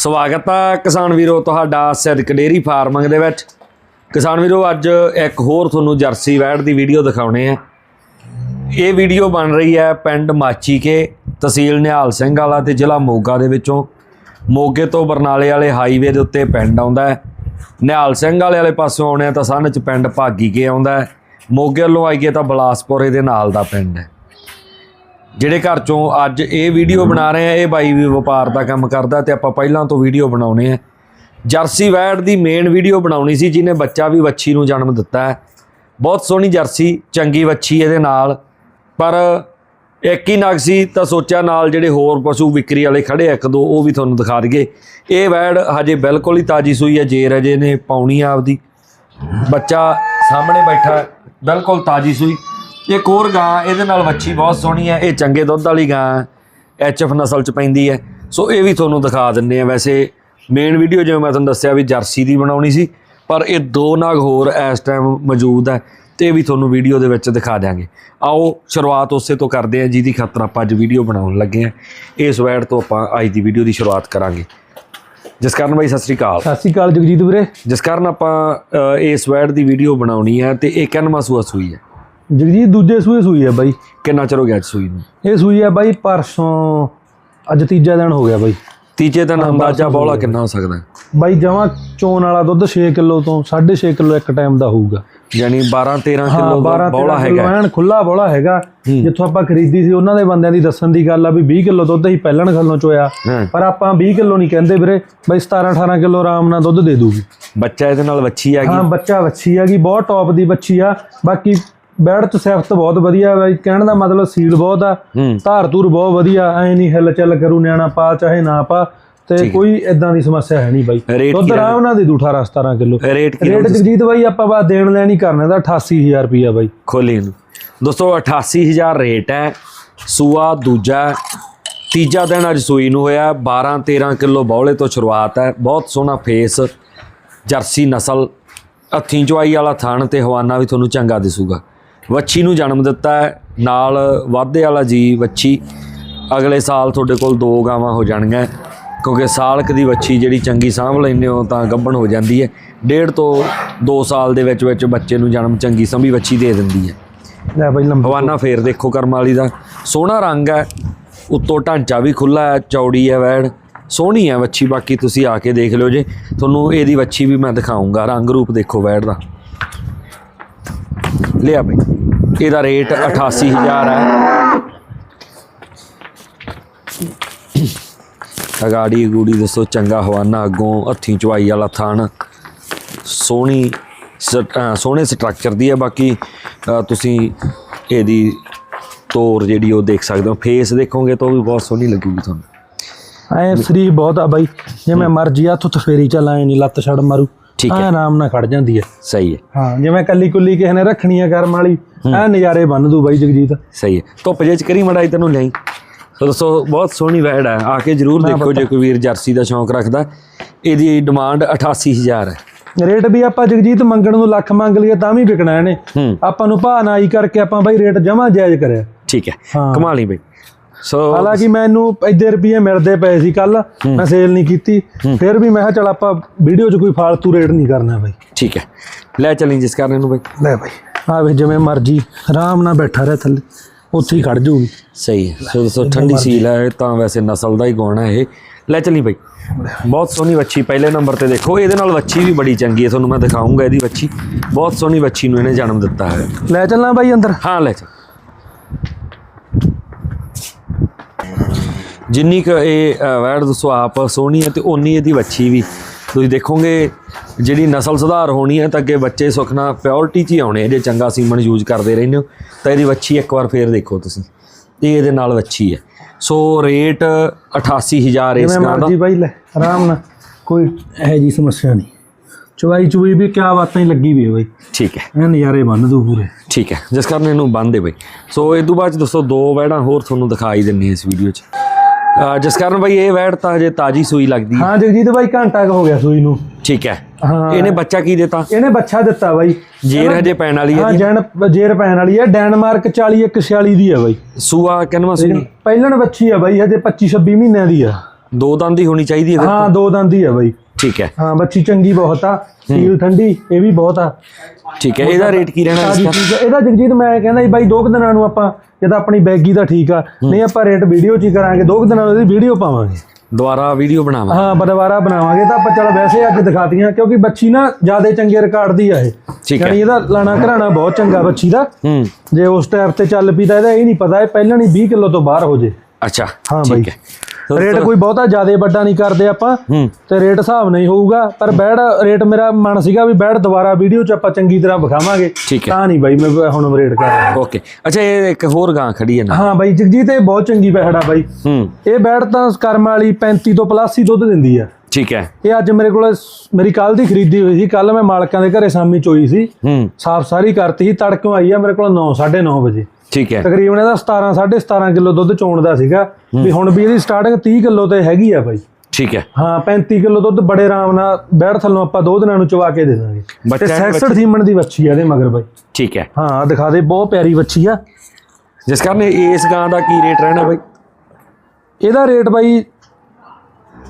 ਸਵਾਗਤ ਹੈ ਕਿਸਾਨ ਵੀਰੋ, ਤੁਹਾਡਾ ਸਿਦਕ ਡੇਰੀ ਫਾਰਮਿੰਗ ਦੇ ਵਿੱਚ। ਕਿਸਾਨ ਵੀਰੋ, ਅੱਜ ਇੱਕ ਹੋਰ ਤੁਹਾਨੂੰ ਜਰਸੀ ਵੈੜ ਦੀ ਵੀਡੀਓ ਦਿਖਾਉਣੇ ਆ ਇਹ ਵੀਡੀਓ ਬਣ ਰਹੀ ਹੈ ਪਿੰਡ ਮਾਚੀਕੇ ਤਹਿਸੀਲ ਨਿਹਾਲ ਸਿੰਘ ਵਾਲਾ ਤੇ ਜ਼ਿਲ੍ਹਾ ਮੋਗਾ ਦੇ ਵਿੱਚੋਂ। ਮੋਗੇ ਤੋਂ ਬਰਨਾਲੇ ਵਾਲੇ ਹਾਈਵੇ ਦੇ ਉੱਤੇ ਪਿੰਡ ਆਉਂਦਾ ਹੈ। ਨਿਹਾਲ ਸਿੰਘ ਵਾਲੇ ਵਾਲੇ ਪਾਸੋਂ ਆਉਣੇ ਆ ਤਾਂ ਸਨ ਚ ਪਿੰਡ ਭਾਗੀ ਕੇ ਆਉਂਦਾ ਹੈ। ਮੋਗੇ ਵੱਲੋਂ ਆਈਏ ਤਾਂ ਬਲਾਸਪੁਰ ਇਹਦੇ ਨਾਲ ਦਾ ਪਿੰਡ ਹੈ। ਜਿਹੜੇ ਘਰ ਚੋਂ ਅੱਜ ਇਹ ਵੀਡੀਓ ਬਣਾ ਰਹੇ ਆ, ਇਹ ਬਾਈ ਵੀ ਵਪਾਰ ਦਾ ਕੰਮ ਕਰਦਾ ਤੇ ਆਪਾਂ ਪਹਿਲਾਂ ਤੋਂ ਵੀਡੀਓ ਬਣਾਉਨੇ ਆ। ਜਰਸੀ ਵੈਡ ਦੀ ਮੇਨ ਵੀਡੀਓ ਬਣਾਉਣੀ ਸੀ, ਜਿਹਨੇ ਬੱਚਾ ਵੀ ਵੱਛੀ ਨੂੰ ਜਨਮ ਦਿੱਤਾ ਹੈ। ਬਹੁਤ ਸੋਹਣੀ ਜਰਸੀ, ਚੰਗੀ ਵੱਛੀ ਇਹਦੇ ਨਾਲ। ਪਰ ਇੱਕ ਹੀ ਨਗ ਸੀ, ਤਾਂ ਸੋਚਿਆ ਨਾਲ ਜਿਹੜੇ ਹੋਰ ਪਸ਼ੂ ਵਿਕਰੀ ਵਾਲੇ ਖੜੇ ਇੱਕ ਦੋ, ਉਹ ਵੀ ਤੁਹਾਨੂੰ ਦਿਖਾ ਦਈਏ। ਇਹ ਵੈੜ ਹਜੇ ਬਿਲਕੁਲ ਹੀ ਤਾਜੀ ਸੂਈ ਹੈ ਜੇਰ ਹਜੇ ਨੇ ਪਾਉਣੀ ਆਪਦੀ। ਬੱਚਾ ਸਾਹਮਣੇ ਬੈਠਾ, ਬਿਲਕੁਲ ਤਾਜੀ ਸੂਈ। ਇੱਕ ਹੋਰ ਗਾਂ ਇਹਦੇ ਨਾਲ ਵੱਛੀ ਬਹੁਤ ਸੋਹਣੀ ਹੈ ਇਹ ਚੰਗੇ ਦੁੱਧ ਵਾਲੀ ਗਾਂ ਐਚਐਫ ਨਸਲ ਚ ਪੈਂਦੀ ਹੈ। ਸੋ ਇਹ ਵੀ ਤੁਹਾਨੂੰ ਦਿਖਾ ਦਿੰਨੇ ਆ ਵੈਸੇ ਮੇਨ ਵੀਡੀਓ ਜਿਵੇਂ ਮੈਂ ਤੁਹਾਨੂੰ ਦੱਸਿਆ ਵੀ ਜਰਸੀ ਦੀ ਬਣਾਉਣੀ ਸੀ ਪਰ ਇਹ ਦੋ ਨਾਗ ਹੋਰ ਇਸ ਟਾਈਮ ਮੌਜੂਦ ਹੈ ਤੇ ਇਹ ਵੀ ਤੁਹਾਨੂੰ ਵੀਡੀਓ ਦੇ ਵਿੱਚ ਦਿਖਾ ਦਿਆਂਗੇ। ਆਓ ਸ਼ੁਰੂਆਤ ਉਸੇ ਤੋਂ ਕਰਦੇ ਹਾਂ ਜਿਹਦੀ ਖਾਤਰ ਆਪਾਂ ਅੱਜ ਵੀਡੀਓ ਬਣਾਉਣ ਲੱਗੇ ਹਾਂ। ਇਸ ਵੈਡ ਤੋਂ ਆਪਾਂ ਅੱਜ ਦੀ ਵੀਡੀਓ ਦੀ ਸ਼ੁਰੂਆਤ ਕਰਾਂਗੇ। ਜਿਸ ਕਾਰਨ ਬਾਈ ਸਤਿ ਸ੍ਰੀ ਅਕਾਲ। ਸਤਿ ਸ਼੍ਰੀ ਅਕਾਲ ਜਗਜੀਤ ਵੀਰੇ। ਜਿਸ ਕਾਰਨ ਆਪਾਂ ਇਸ ਵੈਡ ਦੀ ਵੀਡੀਓ ਬਣਾਉਣੀ ਹੈ ਤੇ ਇਹ ਕਿੰਨਵਾਂ ਸੂਆ ਸੂਈ ਹੈ? ਜਗਜੀਤ ਦੂਜੇ ਸੂਏ ਸੂਈ ਹੈ ਬਾਈ। ਕਿੰਨਾ ਚਿਰ ਹੋ ਗਿਆ ਅੱਜ ਸੂਈ ਨੂੰ? ਇਹ ਸੂਈ ਹੈ ਬਾਈ ਪਰਸੋਂ ਅੱਜ ਤੀਜਾ ਦਿਨ ਹੋ ਗਿਆ ਬਾਈ। ਤੀਜੇ ਦਿਨ ਅੰਦਾਜ਼ਾ ਬੋਲਾ ਕਿੰਨਾ ਹੋ ਸਕਦਾ? ਬਾਈ ਜਮਾ ਚੋਣ ਵਾਲਾ ਦੁੱਧ 6 ਕਿਲੋ ਤੋਂ 6.5 ਕਿਲੋ ਇੱਕ ਟਾਈਮ ਦਾ ਹੋਊਗਾ। ਯਾਨੀ 12 13 ਹਾਂ ਕਿਲੋ 12 ਬੋਲਾ ਹੈਗਾ। ਐਨ ਖੁੱਲਾ ਬੋਲਾ ਹੈਗਾ। ਜਿੱਥੋਂ ਆਪਾਂ ਖਰੀਦੀ ਸੀ ਉਹਨਾਂ ਦੇ ਬੰਦਿਆਂ ਦੀ ਦੱਸਣ ਦੀ ਗੱਲ ਆ ਵੀ 20 ਕਿਲੋ ਦੁੱਧ ਹੀ ਪਹਿਲਣ ਖੱਲੋਂ ਚੋਇਆ। ਪਰ ਆਪਾਂ 20 ਕਿਲੋ ਨਹੀਂ ਕਹਿੰਦੇ ਵੀਰੇ ਬਾਈ 17 18 ਕਿਲੋ ਆਰਾਮ ਨਾਲ ਦੁੱਧ ਦੇ ਦੂਗੀ। ਬੱਚਾ ਇਹਦੇ ਨਾਲ ਵੱਛੀ ਹੈਗੀ ਹਾਂ ਬੱਚਾ ਵੱਛੀ ਹੈਗੀ ਬਹੁਤ ਟੌਪ ਦੀ ਵੱਛੀ ਆ। ਬਾਕੀ ਬੈੜ ਚ ਸਿਫਤ ਬਹੁਤ ਵਧੀਆ ਬਾਈ ਕਹਿਣ ਦਾ ਮਤਲਬ ਸੀਲ ਬਹੁਤ ਆ ਹੂੰ। ਧਾਰ ਧੂਰ ਬਹੁਤ ਵਧੀਆ ਐ ਨਹੀਂ ਹਿੱਲ ਚੱਲ ਕਰੂ ਨਿਆਣਾ ਪਾ ਚਾਹੇ ਨਾ ਪਾ ਤੇ ਕੋਈ ਇਦਾਂ ਦੀ ਸਮੱਸਿਆ ਹੈ ਨਹੀਂ ਬਾਈ। ਦੁੱਧ ਆਰਾਮ ਨਾਲ ਦੇ ਦੂ 18 17 ਕਿਲੋ। ਰੇਟ ਕੀ ਰੇਟ ਜਗਜੀਤ ਬਾਈ ਆਪਾਂ ਬਾਅਦ ਦੇਣ ਲੈਣੀ ਕਰਨਾ ਦਾ 88000 ਰੁਪਿਆ ਬਾਈ। ਖੋਲੀ ਨੂੰ ਦੋਸਤੋ 88000 ਰੇਟ ਹੈ। ਸੂਆ ਦੂਜਾ ਹੈ। ਤੀਜਾ ਦਿਨ ਅੱਜ ਸੂਈ ਨੂੰ ਹੋਇਆ 12 13 ਕਿਲੋ ਬੌਲੇ ਤੋਂ ਸ਼ੁਰੂਆਤ ਹੈ। ਬਹੁਤ ਸੋਹਣਾ ਫੇਸ ਜਰਸੀ ਨਸਲ ਹੱਥੀਂ ਚੁਆਈ ਵਾਲਾ ਥਣ ਤੇ ਹਵਾਨਾ ਵੀ ਤੁਹਾਨੂੰ ਚੰਗਾ ਦਿਸੂਗਾ। ਵੱਛੀ ਨੂੰ ਜਨਮ ਦਿੱਤਾ ਹੈ। ਨਾਲ ਵਾਧੇ ਵਾਲਾ ਜੀ ਵੱਛੀ ਅਗਲੇ ਸਾਲ ਤੁਹਾਡੇ ਕੋਲ ਦੋ ਗਾਵਾਂ ਹੋ ਜਾਣਗੀਆਂ। ਕਿਉਂਕਿ ਸਾਲਕ ਦੀ ਵੱਛੀ ਜਿਹੜੀ ਚੰਗੀ ਸਾਂਭ ਲੈਂਦੇ ਹੋ ਤਾਂ ਗੱਭਣ ਹੋ ਜਾਂਦੀ ਹੈ। ਡੇਢ ਤੋਂ 2 ਸਾਲ ਦੇ ਵਿੱਚ ਵਿੱਚ ਬੱਚੇ ਨੂੰ ਜਨਮ ਚੰਗੀ ਸੰਭੀ ਵੱਛੀ ਦੇ ਦਿੰਦੀ ਹੈ। ਲੈ ਬਾਈ ਲੰਬਾ। ਹਵਾਨਾ ਫੇਰ ਦੇਖੋ ਕਰਮ ਵਾਲੀ ਦਾ। ਸੋਹਣਾ ਰੰਗ ਹੈ। ਉੱਤੋਂ ਢਾਂਚਾ ਵੀ ਖੁੱਲਾ ਹੈ ਚੌੜੀ ਹੈ ਵੈੜ। ਸੋਹਣੀ ਹੈ ਵੱਛੀ ਬਾਕੀ ਤੁਸੀਂ ਆ ਕੇ ਦੇਖ ਲਿਓ ਜੇ। ਤੁਹਾਨੂੰ ਇਹਦੀ ਵੱਛੀ ਵੀ ਮੈਂ ਦਿਖਾਉਂਗਾ ਰੰਗ ਰੂਪ ਦੇਖੋ ਵੈੜ ਦਾ। ਲਿਆ ਬਈ। ਇਹਦਾ ਰੇਟ 88000 ਹੈ। ਅਗਾੜੀ ਗੂੜੀ ਦੱਸੋ ਚੰਗਾ ਹਵਾਨਾ ਅੱਗੋਂ ਹੱਥੀਂ ਚਵਾਈ ਵਾਲਾ ਥਣ ਸੋਹਣੀ ਸੋਹਣੇ ਸਟਰਕਚਰ ਦੀ ਹੈ ਬਾਕੀ ਤੁਸੀਂ ਇਹਦੀ ਤੋਰ ਜਿਹੜੀ ਉਹ ਦੇਖ ਸਕਦੇ ਹੋ। ਫੇਸ ਦੇਖੋਗੇ ਤਾਂ ਉਹ ਵੀ ਬਹੁਤ ਸੋਹਣੀ ਲੱਗੂਗੀ ਤੁਹਾਨੂੰ। ਐ ਸਰੀਰ ਬਹੁਤ ਆ ਬਾਈ। ਜਿਵੇਂ ਮਰਜ਼ੀ ਹੱਥ ਉੱਤ ਫੇਰੀ ਚਲਾਏ ਨਹੀਂ ਲੱਤ ਛੜ ਮਾਰੂ। ਠੀਕ ਐ ਆਰਾਮ ਨਾਲ ਖੜ ਜਾਂਦੀ ਹੈ। ਸਹੀ ਹੈ। ਹਾਂ ਜਿਵੇਂ ਕੱਲੀ ਕੁੱਲੀ ਕਿਸੇ ਨੇ ਰੱਖਣੀ ਆ ਕਰਮ ਵਾਲੀ ਐ ਨਜ਼ਾਰੇ ਬੰਨ ਦੂ ਬਾਈ ਜਗਜੀਤ। ਸਹੀ ਹੈ। ਧੁੱਪ ਜੇ ਚ ਕਰੀ ਮੜਾਈ ਤੈਨੂੰ ਲਈ ਸੋ ਦੋਸਤੋ ਬਹੁਤ ਸੋਹਣੀ ਵੈੜ ਹੈ ਆ ਕੇ ਜਰੂਰ ਦੇਖੋ ਜੇ ਕੋਈ ਵੀਰ ਜਰਸੀ ਦਾ ਸ਼ੌਂਕ ਰੱਖਦਾ। ਇਹਦੀ ਡਿਮਾਂਡ 88000 ਹੈ। ਰੇਟ ਵੀ ਆਪਾਂ ਜਗਜੀਤ ਮੰਗਣ ਨੂੰ ਲੱਖ ਮੰਗ ਲਈਏ ਤਾਂ ਵੀ ਵਿਕਣਾ ਇਹਨੇ। ਹੂੰ। ਆਪਾਂ ਨੂੰ ਭਾਅ ਨਾਈ ਕਰਕੇ ਆਪਾਂ ਬਾਈ ਰੇਟ ਜਮਾ ਜਾਇਜ਼ ਕਰਿਆ। ਠੀਕ ਹੈ। ਹਾਂ। ਕਮਾ ਲਈ ਬਈ। ਸੋ ਹਾਲਾਂਕਿ ਮੈਨੂੰ ਇੱਦੇ ਰੁਪਏ ਮਿਲਦੇ ਪਏ ਸੀ ਕੱਲ ਮੈਂ ਸੇਲ ਨਹੀਂ ਕੀਤੀ। ਫਿਰ ਵੀ ਮੈਂ ਕਿਹਾ ਚਲ ਆਪਾਂ ਵੀਡੀਓ 'ਚ ਕੋਈ ਫਾਲਤੂ ਰੇਟ ਨਹੀਂ ਕਰਨਾ ਬਾਈ। ਠੀਕ ਹੈ। ਲੈ ਚਲੀ ਜਿਸ ਕਰਨ ਨੂੰ ਬਈ। ਲੈ ਬਾਈ। ਆ ਵੇ ਜਿਵੇਂ ਮਰਜ਼ੀ ਆਰਾਮ ਨਾਲ ਬੈਠਾ ਰਹਿ ਥੱਲੇ ਉੱਥੇ ਹੀ ਖੜ ਜਾਊਗੀ। ਸਹੀ ਸੋ ਦੋਸਤੋ ਠੰਡੀ ਸੀਲ ਹੈ ਤਾਂ ਵੈਸੇ ਨਸਲ ਦਾ ਹੀ ਗੁਣ ਇਹ। ਲੈ ਚਲੀ ਬਈ। ਬਹੁਤ ਸੋਹਣੀ ਵੱਛੀ ਪਹਿਲੇ ਨੰਬਰ ਤੇ ਦੇਖੋ ਇਹਦੇ ਨਾਲ ਵੱਛੀ ਵੀ ਬੜੀ ਚੰਗੀ ਹੈ ਤੁਹਾਨੂੰ ਮੈਂ ਦਿਖਾਉਂਗਾ ਇਹਦੀ ਵੱਛੀ। ਬਹੁਤ ਸੋਹਣੀ ਵੱਛੀ ਨੂੰ ਇਹਨੇ ਜਨਮ ਦਿੱਤਾ ਹੈ। ਲੈ ਚੱਲਣਾ ਬਾਈ ਅੰਦਰ। ਹਾਂ ਲੈ ਚੱਲ। ਜਿੰਨੀ ਕੁ ਇਹ ਵੈੜ ਦੱਸੋ ਆਪ ਸੋਹਣੀ ਹੈ ਤੇ ਓਨੀ ਇਹਦੀ ਵੱਛੀ ਵੀ। ਤੁਸੀਂ ਦੇਖੋਗੇ ਜਿਹੜੀ ਨਸਲ ਸੁਧਾਰ ਹੋਣੀ ਹੈ ਤਾਂ ਅੱਗੇ ਬੱਚੇ ਸੁਖਨਾ ਪਿਓਰਿਟੀ 'ਚ ਹੀ ਆਉਣੇ ਜੇ ਚੰਗਾ ਸੀਮਨ ਯੂਜ਼ ਕਰਦੇ ਰਹਿੰਦੇ ਹੋ ਤਾਂ ਇਹਦੀ ਵੱਛੀ ਇੱਕ ਵਾਰ ਫੇਰ ਦੇਖੋ ਤੁਸੀਂ। ਇਹ ਇਹਦੇ ਨਾਲ ਵੱਛੀ ਹੈ। ਸੋ ਰੇਟ 88000 ਇਸ ਦਾ। ਮਰਜ਼ੀ ਬਾਈ ਲੈ ਆਰਾਮ ਨਾਲ ਕੋਈ ਇਹੋ ਜੀ ਸਮੱਸਿਆ ਨਹੀਂ। ਚੁਵਾਈ ਚੁਈ ਵੀ ਕਿਆ ਬਾਤਾਂ ਹੀ ਲੱਗੀ ਵੀ ਹੈ ਬਾਈ। ਠੀਕ ਹੈ। ਇਹ ਨਜ਼ਾਰੇ ਬੰਨ ਦੂ ਪੂਰੇ। ਠੀਕ ਹੈ ਜਿਸ ਕਾਰਨ ਇਹਨੂੰ ਬੰਦ ਦੇ ਬਈ। ਸੋ ਇਹ ਤੋਂ ਬਾਅਦ ਦੱਸੋ ਦੋ ਵੈੜਾਂ ਹੋਰ ਤੁਹਾਨੂੰ ਦਿਖਾਈ ਦਿੰਨੇ ਇਸ ਵੀਡੀਓ 'ਚ। ਜਿਸ ਕਾਰਨ ਬਈ ਇਹ ਵੈੜ ਤਾਂ ਹਜੇ ਤਾਜੀ ਸੂਈ ਲੱਗਦੀ ਹੈ। ਹਾਂ ਜਗਜੀਤ ਬਾਈ ਘੰਟਾ ਕੁ ਹੋ ਗਿਆ ਸੂਈ ਨੂੰ। ਠੀਕ ਹੈ। ਹਾਂ। ਇਹਨੇ ਬੱਚਾ ਕੀ ਦਿੱਤਾ? ਇਹਨੇ ਬੱਚਾ ਦਿੱਤਾ ਬਾਈ। ਜੇਰ ਹਜੇ ਪੈਣ ਵਾਲੀ ਹੈ ਹਾਂ ਜੈਨ ਜੇਰ ਪੈਣ ਵਾਲੀ ਹੈ। ਡੈਨਮਾਰਕ 40 146 ਦੀ ਹੈ ਬਾਈ। ਸੂਆ ਕਿੰਨਵਾਂ ਸੂਈ? ਪਹਿਲਣ ਬੱਚੀ ਆ ਬਾਈ ਹਜੇ 25 26 ਮਹੀਨਿਆਂ ਦੀ ਆ। ਦੋ ਦੰਦ ਹੀ ਹੋਣੀ ਚਾਹੀਦੀ ਹੈ ਹਾਂ ਦੋ ਦੰਦ ਹੀ ਆ ਬਾਈ। ਠੀਕ ਹੈ। ਹਾਂ ਬੱਚੀ ਚੰਗੀ ਬਹੁਤ ਆ ਸੀਲ ਠੰਡੀ ਇਹ ਵੀ ਬਹੁਤ ਆ। ਠੀਕ ਹੈ ਇਹਦਾ ਰੇਟ ਕੀ ਰਹਿਣਾ ਇਸਦਾ। ਇਹਦਾ ਜਗਜੀਤ ਮੈਂ ਕਹਿੰਦਾ ਜੀ ਬਾਈ ਦੋ ਕੁ ਦਿਨਾਂ ਨੂੰ ਆਪਾਂ ਜਦ ਆਪਣੀ ਬੈਗੀ ਦਾ ਠੀਕ ਆ। ਨਹੀਂ ਆਪਾਂ ਰੇਟ ਵੀਡੀਓ ਚ ਹੀ ਕਰਾਂਗੇ ਦੋ ਕੁ ਦਿਨਾਂ ਨੂੰ ਇਹਦੀ ਵੀਡੀਓ ਪਾਵਾਂਗੇ। ਦੁਬਾਰਾ ਵੀਡੀਓ ਬਣਾਵਾਂ ਹਾਂ ਬਦਵਾਰਾ ਬਣਾਵਾਂਗੇ ਤਾਂ ਆਪਾਂ ਚਲ ਵੈਸੇ ਅੱਜ ਦਿਖਾਤੀਆਂ ਕਿਉਂਕਿ ਬੱਚੀ ਨਾ ਜਿਆਦੇ ਚੰਗੇ ਰਿਕਾਰਡ ਦੀ ਆ ਇਹ। ਠੀਕ ਹੈ। ਯਾਨੀ ਇਹਦਾ ਲਾਣਾ ਘਰਾਣਾ ਬਹੁਤ ਚੰਗਾ ਬੱਚੀ ਦਾ। ਹੂੰ। ਜੇ ਉਸ ਟਾਈਪ ਤੇ ਚੱਲ ਪਈ ਤਾਂ ਇਹਦਾ ਇਹ ਨਹੀਂ ਪਤਾ ਇਹ ਪਹਿਲਾਂ ਨਹੀਂ 20 ਕਿਲੋ ਤੋਂ ਬਾਹਰ ਹੋ ਜੇ। ਅੱਛਾ ਹਾਂ ਬਾਈ। ਰੇਟ ਕੋਈ ਬਹੁਤਾ ਜ਼ਿਆਦਾ ਵੱਡਾ ਨਹੀਂ ਕਰਦੇ ਆਪਾਂ ਤੇ ਰੇਟ ਹਿਸਾਬ ਨਹੀਂ ਹੋਊਗਾ ਪਰ ਬੈੜ ਰੇਟ ਮੇਰਾ ਮਨ ਸੀਗਾ ਵੀ ਬੈੜ ਦੁਬਾਰਾ ਵੀਡੀਓ 'ਚ ਆਪਾਂ ਚੰਗੀ ਤਰ੍ਹਾਂ ਵਿਖਾਵਾਂਗੇ। ਤਾਂ ਨਹੀਂ ਬਾਈ ਮੈਂ ਹੁਣ ਰੇਟ ਕਰ ਰਿਹਾ। ਓਕੇ। ਅੱਛਾ ਇਹ ਇੱਕ ਹੋਰ ਗਾਂ ਖੜੀ ਹੈ ਨਾ। ਹਾਂ ਬਾਈ ਜਗਜੀਤ ਇਹ ਬਹੁਤ ਚੰਗੀ ਬੈੜ ਆ ਬਾਈ। ਇਹ ਬੈੜ ਤਾਂ ਕਰਮ ਵਾਲੀ 35 ਤੋਂ ਪਲੱਸ ਹੀ ਦੁੱਧ ਦਿੰਦੀ ਆ। ਠੀਕ ਹੈ। ਇਹ ਅੱਜ ਮੇਰੇ ਕੋਲ ਮੇਰੀ ਕੱਲ ਦੀ ਖਰੀਦੀ ਹੋਈ ਸੀ ਕੱਲ ਮੈਂ ਮਾਲਕਾਂ ਦੇ ਘਰੇ ਸ਼ਾਮੀ ਚੋਈ ਸੀ। ਸਾਫ਼ ਸਾਰੀ ਕਰਤੀ ਸੀ ਤੜਕੋਂ ਆਈ ਆ ਮੇਰੇ ਕੋਲ 9 9:30 ਵਜੇ। ਠੀਕ ਹੈ। ਤਕਰੀਬਨ ਇਹਦਾ 17 17.5 ਕਿਲੋ ਦੁੱਧ ਚੋਣ ਦਾ ਸੀਗਾ ਵੀ ਹੁਣ ਵੀ ਇਹਦੀ ਸਟਾਰਟਿੰਗ 30 ਕਿਲੋ ਤੇ ਹੈਗੀ ਆ ਬਾਈ। ਠੀਕ ਹੈ। ਹਾਂ 35 ਕਿਲੋ ਦੁੱਧ ਬੜੇ ਆਰਾਮ ਨਾਲ ਬੈੜ ਥੱਲੋਂ ਆਪਾਂ ਦੋ ਦਿਨਾਂ ਨੂੰ ਚਵਾ ਕੇ ਦੇ ਦਾਂਗੇ। ਤੇ ਹੈ 66 ਸੀਮਨ ਦੀ ਵੱਛੀ ਆ ਇਹਦੇ ਮਗਰ ਬਾਈ। ਠੀਕ ਹੈ। ਹਾਂ ਦਿਖਾ ਦੇ ਬਹੁਤ ਪਿਆਰੀ ਵੱਛੀ ਆ। ਜਿਸ ਕਾਰਨ ਇਸ ਗਾਂ ਦਾ ਕੀ ਰੇਟ ਰਹਿਣਾ ਬਾਈ? ਇਹਦਾ ਰੇਟ ਬਾਈ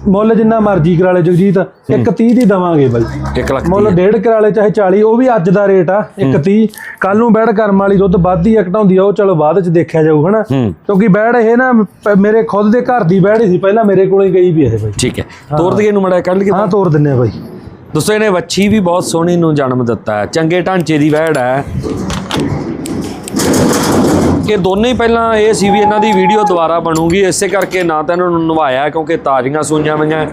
ਮੁੱਲ ਜਿੰਨਾ ਮਰਜ਼ੀ ਕਰਾ ਲੈ ਜਗਜੀਤ 130 ਦੀ ਦਵਾਂਗੇ ਬਾਈ। 1 ਲੱਖ ਮੁੱਲ ਡੇਢ ਕਰਾ ਲੈ ਚਾਹੇ 40 ਉਹ ਵੀ ਅੱਜ ਦਾ ਰੇਟ ਆ 130 ਕੱਲ ਨੂੰ ਬੈੜ ਕਰਮ ਵਾਲੀ ਦੁੱਧ ਵੱਧਦੀ ਆ ਘਟਾਉਂਦੀ ਆ ਉਹ ਚਲੋ ਬਾਅਦ ਚ ਦੇਖਿਆ ਜਾਊ ਹਨਾ? ਹੂੰ। ਕਿਉਂਕਿ ਬੈੜ ਇਹ ਨਾ ਮੇਰੇ ਖੁਦ ਦੇ ਘਰ ਦੀ ਬੈੜ ਹੀ ਸੀ ਪਹਿਲਾਂ ਮੇਰੇ ਕੋਲੇ ਹੀ ਗਈ ਵੀ ਇਹ ਬਾਈ। ਠੀਕ ਹੈ। ਤੋਰ ਦਈਏ ਨੂੰ ਮੜਾ ਕੱਢ ਲਈਏ ਹਾਂ ਤੋਰ ਦਿੰਨੇ ਆ ਬਾਈ। ਦੋਸਤੋ ਇਹਨੇ ਵੱਛੀ ਵੀ ਬਹੁਤ ਸੋਹਣੀ ਨੂੰ ਜਨਮ ਦਿੱਤਾ ਹੈ। ਚੰਗੇ ਢਾਂਚੇ ਦੀ ਵਹਿੜ ਹੈ। ਇਹ ਦੋਨੇ ਹੀ ਪਹਿਲਾਂ ਇਹ ਸੀ ਵੀ ਇਹਨਾਂ ਦੀ ਵੀਡੀਓ ਦੁਬਾਰਾ ਬਣੂਗੀ ਇਸੇ ਕਰਕੇ ਨਾ ਤਾਂ ਇਹਨਾਂ ਨੂੰ ਨਵਾਇਆ ਕਿਉਂਕਿ ਤਾਜ਼ੀਆਂ ਸੂਈਆਂ ਹੋਈਆਂ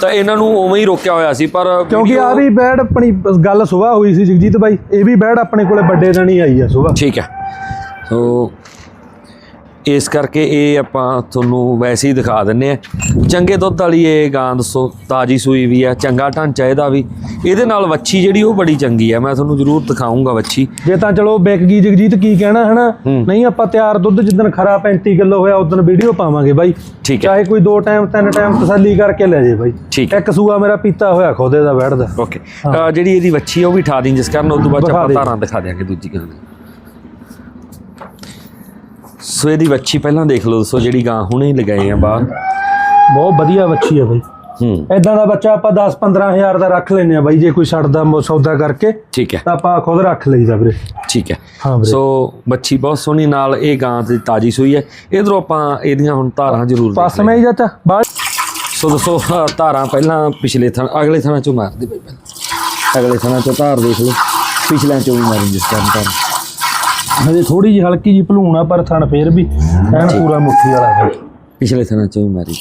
ਤਾਂ ਇਹਨਾਂ ਨੂੰ ਉਵੇਂ ਹੀ ਰੋਕਿਆ ਹੋਇਆ ਸੀ ਪਰ ਕਿਉਂਕਿ ਆ ਵੀ ਬੈੜ ਆਪਣੀ ਗੱਲ ਸੁਬਾਹ ਹੋਈ ਸੀ ਜਗਜੀਤ ਬਾਈ ਇਹ ਵੀ ਬੈੜ ਆਪਣੇ ਕੋਲੇ ਵੱਡੇ ਦਿਨ ਹੀ ਆਈ ਆ ਸੁਬਾਹ। ਠੀਕ ਹੈ। ਸੋ ਇਸ ਕਰਕੇ ਇਹ ਆਪਾਂ ਤੁਹਾਨੂੰ ਵੈਸੇ ਹੀ ਦਿਖਾ ਦਿੰਨੇ ਆ। ਚੰਗੇ ਦੁੱਧ ਵਾਲੀ ਇਹ ਗਾਂ ਦੱਸੋ ਤਾਜੀ ਸੂਈ ਵੀ ਆ ਚੰਗਾ ਢਾਂਚਾ ਇਹਦਾ ਵੀ। ਇਹਦੇ ਨਾਲ ਵੱਛੀ ਜਿਹੜੀ ਉਹ ਬੜੀ ਚੰਗੀ ਆ ਮੈਂ ਤੁਹਾਨੂੰ ਜ਼ਰੂਰ ਦਿਖਾਉਂਗਾ ਵੱਛੀ। ਜੇ ਤਾਂ ਚਲੋ ਵਿਕ ਗਈ ਜਗਜੀਤ ਕੀ ਕਹਿਣਾ ਹਨਾ। ਨਹੀਂ ਆਪਾਂ ਤਿਆਰ ਦੁੱਧ ਜਿੱਦਣ ਖਰਾ 35 ਕਿਲੋ ਹੋਇਆ ਉਦੋਂ ਵੀਡੀਓ ਪਾਵਾਂਗੇ ਬਾਈ। ਠੀਕ ਹੈ। ਚਾਹੇ ਕੋਈ ਦੋ ਟਾਈਮ ਤਿੰਨ ਟਾਈਮ ਤਸੱਲੀ ਕਰਕੇ ਲੈ ਜੇ ਬਾਈ। ਠੀਕ ਇੱਕ ਸੂਆ ਮੇਰਾ ਪੀਤਾ ਹੋਇਆ ਖੋਦੇ ਦਾ ਬੈਠਦਾ। ਓਕੇ ਜਿਹੜੀ ਇਹਦੀ ਵੱਛੀ ਆ ਉਹ ਵੀ ਠਾ ਦੀ ਜਿਸ ਕਾਰਨ ਉਸ ਤੋਂ ਬਾਅਦ ਆਪਾਂ। ਧਾਰਾਂ ਦਿਖਾ ਦਿਆਂਗੇ ਦੂਜੀ ਗਾਂ ਦੀ। ਸੋ ਇਹਦੀ ਵੱਛੀ ਪਹਿਲਾਂ ਦੇਖ ਲਓ ਦੱਸੋ ਜਿਹੜੀ ਗਾਂ ਹੁਣੇ ਹੀ ਲਗਾਏ ਆ ਬਾਹਰ। ਬਹੁਤ ਵਧੀਆ ਬੱਚੀ ਆ ਬਾਈ। ਹੂੰ। ਐਦਾਂ ਦਾ ਬੱਚਾ ਆਪਾਂ 10 15000 ਦਾ ਰੱਖ ਲੈਨੇ ਆ ਬਾਈ ਜੇ ਕੋਈ ਛੱਡਦਾ ਸੌਦਾ ਕਰਕੇ ਠੀਕ ਹੈ। ਤਾਂ ਆਪਾਂ ਖੁਦ ਰੱਖ ਲਈਦਾ ਵੀਰੇ। ਠੀਕ ਹੈ। ਹਾਂ ਵੀਰੇ। ਸੋ ਬੱਚੀ ਬਹੁਤ ਸੋਹਣੀ ਨਾਲ ਇਹ ਗਾਂ ਦੀ ਤਾਜੀ ਸੂਈ ਹੈ। ਇਧਰੋਂ ਆਪਾਂ ਇਹਦੀਆਂ ਹੁਣ ਧਾਰਾਂ ਜ਼ਰੂਰ ਪਾਸ ਮੈਂ ਬਾਹਰ। ਸੋ ਦੱਸੋ ਧਾਰਾਂ ਪਹਿਲਾਂ ਪਿਛਲੇ ਥਾਂ ਅਗਲੇ ਥਾਂ ਚੋਂ ਮਾਰਦੇ ਪਹਿਲਾਂ। ਅਗਲੇ ਥਾਂ ਚੋਂ ਧਾਰ ਦੇਖ ਲਓ। ਪਿਛਲਿਆਂ ਚੋਂ ਵੀ ਮਾਰੀ ਜਿਸ ਟਾਈਮ ਧਾਰ। ਹਜੇ ਥੋੜੀ ਜਿਹੀ ਹਲਕੀ ਜਿਹੀ ਭਲੂਣ ਪਰ ਥਣ ਫੇਰ ਵੀ ਐਨ ਪੂਰਾ ਮੁੱਠੀ ਵਾਲਾ ਹੈ। ਪਿਛਲੇ ਥਾਂ ਚੋਂ ਮਾਰੀ।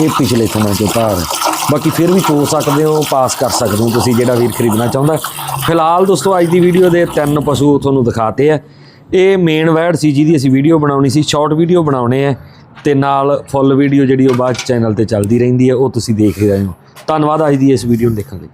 ਇਹ ਪਿਛਲੇ ਥਾਂ ਚੋਂ ਧਾਰ ਹੈ। ਬਾਕੀ ਫਿਰ ਵੀ ਚੋ ਸਕਦੇ ਹੋ ਪਾਸ ਕਰ ਸਕਦੇ ਹੋ ਤੁਸੀਂ ਜਿਹੜਾ ਵੀਰ ਖਰੀਦਣਾ ਚਾਹੁੰਦਾ। ਫਿਲਹਾਲ ਦੋਸਤੋ ਅੱਜ ਦੀ ਵੀਡੀਓ ਦੇ ਤਿੰਨ ਪਸ਼ੂ ਤੁਹਾਨੂੰ ਦਿਖਾਤੇ ਆ। ਇਹ ਮੇਨ ਵੈਡ ਸੀ ਜਿਹਦੀ ਅਸੀਂ ਵੀਡੀਓ ਬਣਾਉਣੀ ਸੀ ਸ਼ਾਰਟ ਵੀਡੀਓ ਬਣਾਉਣੇ ਆ। ਤੇ ਨਾਲ ਫੁੱਲ ਵੀਡੀਓ ਜਿਹੜੀ ਉਹ ਬਾਅਦ ਚੈਨਲ ਤੇ ਚੱਲਦੀ ਰਹਿੰਦੀ ਹੈ ਉਹ ਤੁਸੀਂ ਦੇਖ ਰਹੇ ਹੋ। ਧੰਨਵਾਦ ਅੱਜ ਦੀ ਇਸ ਵੀਡੀਓ ਨੂੰ ਦੇਖਣ ਲਈ।